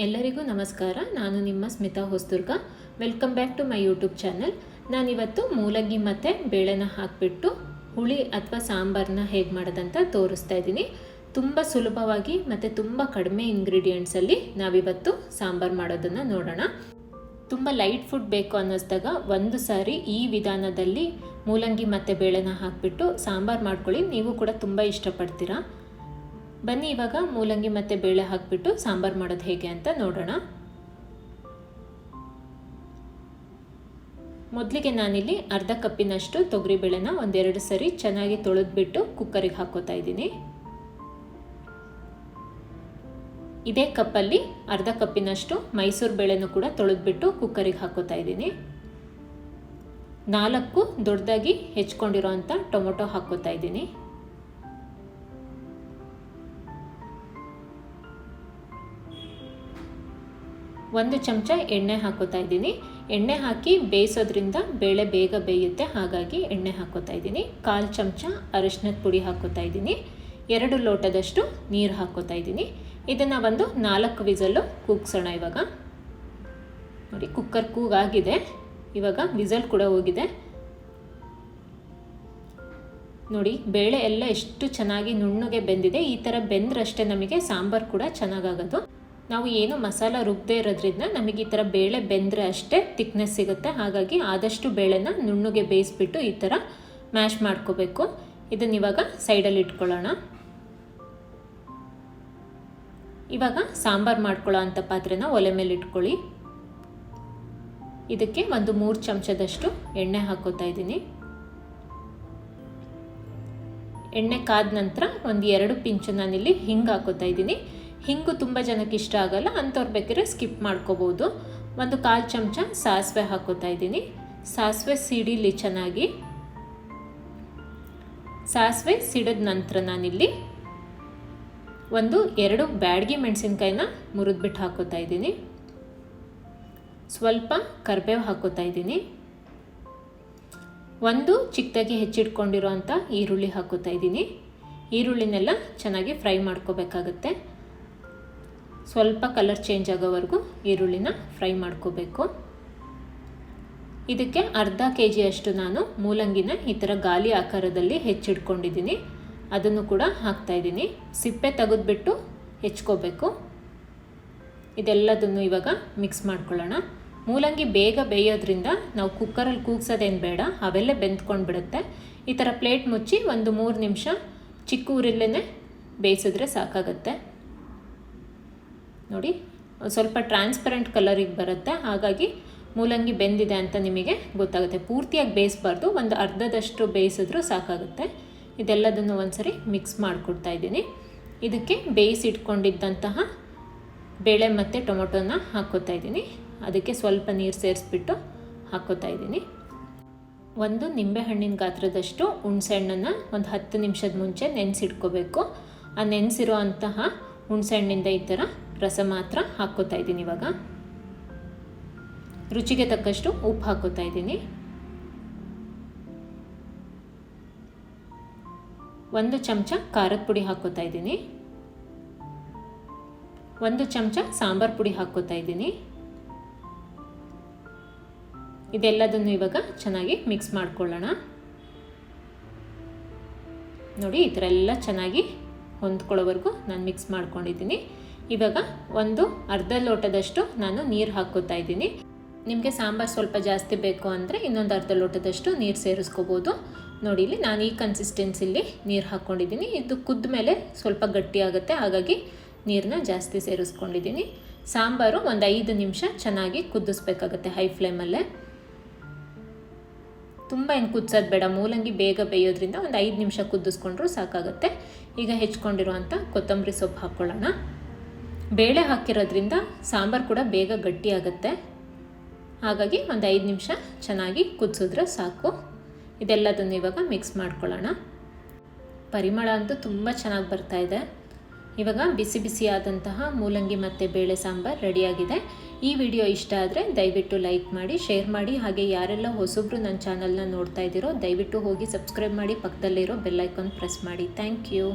ಎಲ್ಲರಿಗೂ ನಮಸ್ಕಾರ. ನಾನು ನಿಮ್ಮ Smita Hosdurga welcome back to my YouTube channel ನಾನಿವತ್ತು ಮೂಲಂಗಿ ಮತ್ತು ಬೇಳೆನ ಹಾಕಿಬಿಟ್ಟು ಹುಳಿ ಅಥವಾ ಸಾಂಬಾರನ್ನ ಹೇಗೆ ಮಾಡೋದಂತ ತೋರಿಸ್ತಾ ಇದ್ದೀನಿ. ತುಂಬ ಸುಲಭವಾಗಿ ಮತ್ತು ತುಂಬ ಕಡಿಮೆ ಇಂಗ್ರೀಡಿಯೆಂಟ್ಸಲ್ಲಿ ನಾವಿವತ್ತು ಸಾಂಬಾರು ಮಾಡೋದನ್ನು ನೋಡೋಣ. ತುಂಬ ಲೈಟ್ ಫುಡ್ ಬೇಕು ಅನ್ನಿಸ್ದಾಗ ಒಂದು ಸಾರಿ ಈ ವಿಧಾನದಲ್ಲಿ ಮೂಲಂಗಿ ಮತ್ತು ಬೇಳೆನ ಹಾಕಿಬಿಟ್ಟು ಸಾಂಬಾರು ಮಾಡ್ಕೊಳ್ಳಿ. ನೀವು ಕೂಡ ತುಂಬ ಇಷ್ಟಪಡ್ತೀರಾ? ಬನ್ನಿ ಇವಾಗ ಮೂಲಂಗಿ ಮತ್ತು ಬೇಳೆ ಹಾಕಿಬಿಟ್ಟು ಸಾಂಬಾರು ಮಾಡೋದು ಹೇಗೆ ಅಂತ ನೋಡೋಣ. ಮೊದಲಿಗೆ ನಾನಿಲ್ಲಿ ಅರ್ಧ ಕಪ್ಪಿನಷ್ಟು ತೊಗರಿಬೇಳೆನ ಒಂದೆರಡು ಸರಿ ಚೆನ್ನಾಗಿ ತೊಳೆದ್ಬಿಟ್ಟು ಕುಕ್ಕರಿಗೆ ಹಾಕೋತಾ ಇದ್ದೀನಿ. ಇದೇ ಕಪ್ಪಲ್ಲಿ ಅರ್ಧ ಕಪ್ಪಿನಷ್ಟು ಮೈಸೂರು ಬೇಳೆನೂ ಕೂಡ ತೊಳೆದ್ಬಿಟ್ಟು ಕುಕ್ಕರಿಗೆ ಹಾಕೋತಾ ಇದ್ದೀನಿ. ನಾಲ್ಕು ದೊಡ್ಡದಾಗಿ ಹೆಚ್ಕೊಂಡಿರೋ ಅಂಥ ಟೊಮೊಟೊ ಹಾಕೋತಾ ಇದ್ದೀನಿ. ಒಂದು ಚಮಚ ಎಣ್ಣೆ ಹಾಕೋತಾ ಇದ್ದೀನಿ. ಎಣ್ಣೆ ಹಾಕಿ ಬೇಯಿಸೋದ್ರಿಂದ ಬೇಳೆ ಬೇಗ ಬೇಯುತ್ತೆ, ಹಾಗಾಗಿ ಎಣ್ಣೆ ಹಾಕೋತಾ ಇದ್ದೀನಿ. ಕಾಲು ಚಮಚ ಅರಿಶಿನದ ಪುಡಿ ಹಾಕೋತಾ ಇದ್ದೀನಿ. ಎರಡು ಲೋಟದಷ್ಟು ನೀರು ಹಾಕೋತಾ ಇದ್ದೀನಿ. ಇದನ್ನು ಒಂದು ನಾಲ್ಕು ವಿಸಲ್ಲು ಕೂಗ್ಸೋಣ ಇವಾಗ. ನೋಡಿ, ಕುಕ್ಕರ್ ಕೂಗಾಗಿದೆ. ಇವಾಗ ವಿಸಲ್ ಕೂಡ ಹೋಗಿದೆ. ನೋಡಿ, ಬೇಳೆ ಎಲ್ಲ ಎಷ್ಟು ಚೆನ್ನಾಗಿ ನುಣ್ಣಗೆ ಬೆಂದಿದೆ. ಈ ಥರ ಬೆಂದ್ರಷ್ಟೇ ನಮಗೆ ಸಾಂಬಾರು ಕೂಡ ಚೆನ್ನಾಗಾಗೋದು. ನಾವು ಏನು ಮಸಾಲ ರುಬ್ಬದೇ ಇರೋದ್ರಿಂದ ನಮಗೆ ಈ ಥರ ಬೇಳೆ ಬೆಂದರೆ ಅಷ್ಟೇ ತಿಕ್ನೆಸ್ ಸಿಗುತ್ತೆ. ಹಾಗಾಗಿ ಆದಷ್ಟು ಬೇಳೆನ ನುಣ್ಣಗೆ ಬೇಯಿಸ್ಬಿಟ್ಟು ಈ ಥರ ಮ್ಯಾಶ್ ಮಾಡ್ಕೋಬೇಕು. ಇದನ್ನು ಇವಾಗ ಸೈಡಲ್ಲಿ ಇಟ್ಕೊಳ್ಳೋಣ. ಇವಾಗ ಸಾಂಬಾರು ಮಾಡ್ಕೊಳ್ಳೋ ಅಂಥ ಪಾತ್ರೆನ ಒಲೆ ಮೇಲೆ ಇಟ್ಕೊಳ್ಳಿ. ಇದಕ್ಕೆ ಒಂದು ಮೂರು ಚಮಚದಷ್ಟು ಎಣ್ಣೆ ಹಾಕೋತಾ ಇದ್ದೀನಿ. ಎಣ್ಣೆ ಕಾದ ನಂತರ ಒಂದು ಎರಡು ಪಿಂಚು ನಾನಿಲ್ಲಿ ಹಿಂಗೆ ಹಾಕೋತಾ ಇದ್ದೀನಿ. ಹಿಂಗು ತುಂಬ ಜನಕ್ಕೆ ಇಷ್ಟ ಆಗಲ್ಲ, ಅಂಥವ್ರು ಬೇಕಿದ್ರೆ ಸ್ಕಿಪ್ ಮಾಡ್ಕೋಬೋದು. ಒಂದು ಕಾಲು ಚಮಚ ಸಾಸಿವೆ ಹಾಕೋತಾ ಇದ್ದೀನಿ. ಸಾಸಿವೆ ಸಿಡಿಲಿ ಚೆನ್ನಾಗಿ. ಸಾಸಿವೆ ಸಿಡಿದ ನಂತರ ನಾನಿಲ್ಲಿ ಒಂದು ಎರಡು ಬ್ಯಾಡಗಿ ಮೆಣಸಿನ್ಕಾಯಿನ ಮುರಿದ್ಬಿಟ್ಟು ಹಾಕೋತಾ ಇದ್ದೀನಿ. ಸ್ವಲ್ಪ ಕರಿಬೇವು ಹಾಕೋತಾ ಇದ್ದೀನಿ. ಒಂದು ಚಿಕ್ಕದಾಗಿ ಹೆಚ್ಚಿಟ್ಕೊಂಡಿರೋ ಅಂಥ ಈರುಳ್ಳಿ ಹಾಕೋತಾ ಇದ್ದೀನಿ. ಈರುಳ್ಳಿನೆಲ್ಲ ಚೆನ್ನಾಗಿ ಫ್ರೈ ಮಾಡ್ಕೋಬೇಕಾಗತ್ತೆ. ಸ್ವಲ್ಪ ಕಲರ್ ಚೇಂಜ್ ಆಗೋವರೆಗೂ ಈರುಳ್ಳಿನ ಫ್ರೈ ಮಾಡ್ಕೋಬೇಕು. ಇದಕ್ಕೆ ಅರ್ಧ ಕೆ ಜಿಯಷ್ಟು ನಾನು ಮೂಲಂಗಿನ ಈ ಥರ ಗಾಲಿ ಆಕಾರದಲ್ಲಿ ಹೆಚ್ಚಿಟ್ಕೊಂಡಿದ್ದೀನಿ. ಅದನ್ನು ಕೂಡ ಹಾಕ್ತಾ ಇದ್ದೀನಿ. ಸಿಪ್ಪೆ ತೆಗೆದ್ಬಿಟ್ಟು ಹೆಚ್ಕೋಬೇಕು. ಇದೆಲ್ಲದನ್ನು ಇವಾಗ ಮಿಕ್ಸ್ ಮಾಡ್ಕೊಳ್ಳೋಣ. ಮೂಲಂಗಿ ಬೇಗ ಬೇಯೋದ್ರಿಂದ ನಾವು ಕುಕ್ಕರಲ್ಲಿ ಕೂಗ್ಸೋದೇನು ಬೇಡ, ಅವೆಲ್ಲ ಬೆಂದ್ಕೊಂಡು ಬಿಡುತ್ತೆ. ಈ ಥರ ಪ್ಲೇಟ್ ಮುಚ್ಚಿ ಒಂದು ಮೂರು ನಿಮಿಷ ಚಿಕ್ಕ ಊರಲ್ಲೇ ಬೇಯಿಸಿದ್ರೆ ಸಾಕಾಗತ್ತೆ. ನೋಡಿ, ಸ್ವಲ್ಪ ಟ್ರಾನ್ಸ್ಪರೆಂಟ್ ಕಲರಿಗೆ ಬರುತ್ತೆ. ಹಾಗಾಗಿ ಮೂಲಂಗಿ ಬೆಂದಿದೆ ಅಂತ ನಿಮಗೆ ಗೊತ್ತಾಗುತ್ತೆ. ಪೂರ್ತಿಯಾಗಿ ಬೇಯಿಸ್ಬಾರ್ದು. ಒಂದು ಅರ್ಧದಷ್ಟು ಬೇಯಿಸಿದ್ರೂ ಸಾಕಾಗುತ್ತೆ. ಇದೆಲ್ಲದನ್ನು ಒಂದ್ಸರಿ ಮಿಕ್ಸ್ ಮಾಡಿಕೊಡ್ತಾ ಇದ್ದೀನಿ. ಇದಕ್ಕೆ ಬೇಯಿಸಿಟ್ಕೊಂಡಿದ್ದಂತಹ ಬೇಳೆ ಮತ್ತು ಟೊಮೊಟೊನ ಹಾಕ್ಕೋತಾ ಇದ್ದೀನಿ. ಅದಕ್ಕೆ ಸ್ವಲ್ಪ ನೀರು ಸೇರಿಸ್ಬಿಟ್ಟು ಹಾಕ್ಕೋತಾ ಇದ್ದೀನಿ. ಒಂದು ನಿಂಬೆಹಣ್ಣಿನ ಗಾತ್ರದಷ್ಟು ಹುಣಸೆಹಣ್ಣನ್ನು ಒಂದು ಹತ್ತು ನಿಮಿಷದ ಮುಂಚೆ ನೆನೆಸಿಟ್ಕೋಬೇಕು. ಆ ನೆನೆಸಿರೋ ಅಂತಹ ಹುಣಸೆಹಣ್ಣಿಂದ ಈ ಥರ ರಸ ಮಾತ್ರ ಹಾಕ್ಕೋತಾ ಇದ್ದೀನಿ ಇವಾಗ. ರುಚಿಗೆ ತಕ್ಕಷ್ಟು ಉಪ್ಪು ಹಾಕ್ಕೋತಾ ಇದ್ದೀನಿ. ಒಂದು ಚಮಚ ಖಾರದ ಪುಡಿ ಹಾಕ್ಕೋತಾ ಇದ್ದೀನಿ. ಒಂದು ಚಮಚ ಸಾಂಬಾರು ಪುಡಿ ಹಾಕ್ಕೋತಾ ಇದ್ದೀನಿ. ಇದೆಲ್ಲದನ್ನು ಇವಾಗ ಚೆನ್ನಾಗಿ ಮಿಕ್ಸ್ ಮಾಡ್ಕೊಳ್ಳೋಣ. ನೋಡಿ, ಈ ಥರ ಎಲ್ಲ ಚೆನ್ನಾಗಿ ಹೊಂದ್ಕೊಳ್ಳೋವರೆಗೂ ನಾನು ಮಿಕ್ಸ್ ಮಾಡ್ಕೊಂಡಿದ್ದೀನಿ. ಇವಾಗ ಒಂದು ಅರ್ಧ ಲೋಟದಷ್ಟು ನಾನು ನೀರು ಹಾಕೋತಾ ಇದ್ದೀನಿ. ನಿಮಗೆ ಸಾಂಬಾರು ಸ್ವಲ್ಪ ಜಾಸ್ತಿ ಬೇಕು ಅಂದರೆ ಇನ್ನೊಂದು ಅರ್ಧ ಲೋಟದಷ್ಟು ನೀರು ಸೇರಿಸ್ಕೋಬೋದು. ನೋಡಿ, ಇಲ್ಲಿ ನಾನು ಈ ಕನ್ಸಿಸ್ಟೆನ್ಸಿಲಿ ನೀರು ಹಾಕ್ಕೊಂಡಿದ್ದೀನಿ. ಇದು ಕುದ್ದ ಮೇಲೆ ಸ್ವಲ್ಪ ಗಟ್ಟಿ ಆಗುತ್ತೆ, ಹಾಗಾಗಿ ನೀರನ್ನ ಜಾಸ್ತಿ ಸೇರಿಸ್ಕೊಂಡಿದ್ದೀನಿ. ಸಾಂಬಾರು ಒಂದು ಐದು ನಿಮಿಷ ಚೆನ್ನಾಗಿ ಕುದಿಸ್ಬೇಕಾಗತ್ತೆ ಹೈ ಫ್ಲೇಮಲ್ಲೇ. ತುಂಬ ಏನು ಕುದಿಸೋದು ಬೇಡ, ಮೂಲಂಗಿ ಬೇಗ ಬೇಯೋದ್ರಿಂದ ಒಂದು ಐದು ನಿಮಿಷ ಕುದಿಸ್ಕೊಂಡ್ರೂ ಸಾಕಾಗುತ್ತೆ. ಈಗ ಹೆಚ್ಕೊಂಡಿರುವಂಥ ಕೊತ್ತಂಬರಿ ಸೊಪ್ಪು ಹಾಕ್ಕೊಳ್ಳೋಣ. ಬೇಳೆ ಹಾಕಿರೋದ್ರಿಂದ ಸಾಂಬಾರು ಕೂಡ ಬೇಗ ಗಟ್ಟಿಯಾಗುತ್ತೆ. ಹಾಗಾಗಿ ಒಂದು ಐದು ನಿಮಿಷ ಚೆನ್ನಾಗಿ ಕುದಿಸಿದ್ರೆ ಸಾಕು. ಇದೆಲ್ಲದನ್ನು ಇವಾಗ ಮಿಕ್ಸ್ ಮಾಡ್ಕೊಳ್ಳೋಣ. ಪರಿಮಳ ಅಂತೂ ತುಂಬ ಚೆನ್ನಾಗಿ ಇದೆ. ಇವಾಗ ಬಿಸಿ ಬಿಸಿಯಾದಂತಹ ಮೂಲಂಗಿ ಮತ್ತು ಬೇಳೆ ಸಾಂಬಾರು ರೆಡಿಯಾಗಿದೆ. ಈ ವಿಡಿಯೋ ಇಷ್ಟ ಆದರೆ ದಯವಿಟ್ಟು ಲೈಕ್ ಮಾಡಿ, ಶೇರ್ ಮಾಡಿ, ಹಾಗೆ ಯಾರೆಲ್ಲ ಹೊಸಬ್ರು ನನ್ನ ಚಾನಲ್ನ ನೋಡ್ತಾ ಇದ್ದೀರೋ ದಯವಿಟ್ಟು ಹೋಗಿ ಸಬ್ಸ್ಕ್ರೈಬ್ ಮಾಡಿ, ಪಕ್ಕದಲ್ಲಿರೋ ಬೆಲ್ಲೈಕಾನ್ ಪ್ರೆಸ್ ಮಾಡಿ. Thank you.